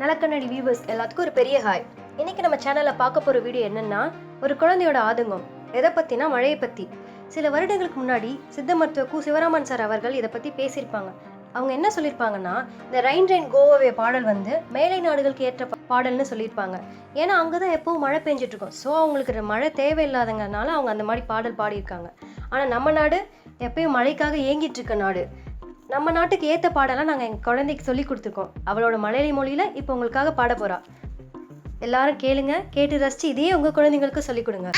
நலக்கண்ணடி viewers எல்லாத்துக்கும் ஒரு பெரிய ஹாய் இன்னைக்கு நம்ம சேனலில் பார்க்க போகிற வீடியோ என்னன்னா ஒரு குழந்தையோட ஆதங்கம். எதை பற்றினா மழையை பற்றி சில வருடங்களுக்கு முன்னாடி சித்த மருத்துவ கு. சிவராமன் சார் அவர்கள் இதை பற்றி பேசியிருப்பாங்க. அவங்க என்ன சொல்லியிருப்பாங்கன்னா இந்த ரைன் ரைன் கோவாவே பாடல் வந்து மேலை நாடுகளுக்கு ஏற்ற பாடல்னு சொல்லியிருப்பாங்க. ஏன்னா அங்கே தான் எப்போவும் மழை பெஞ்சிட்டு இருக்கும் ஸோ அவங்களுக்கு மழை தேவையில்லாதங்கனால அவங்க அந்த மாதிரி பாடல் பாடியிருக்காங்க. ஆனால் நம்ம நாடு எப்பயும் மழைக்காக ஏங்கிட்டு இருக்க நாடு. நம்ம நாட்டுக்கு ஏற்ற பாடலாம் நாங்கள் எங்கள் குழந்தைக்கு சொல்லி கொடுத்துருக்கோம். அவளோட மலையாளி மொழியில் இப்போ உங்களுக்காக பாட போகிறா எல்லாரும் கேளுங்க கேட்டு ரசிச்சு இதையே உங்கள் குழந்தைங்களுக்கு சொல்லிக் கொடுங்க.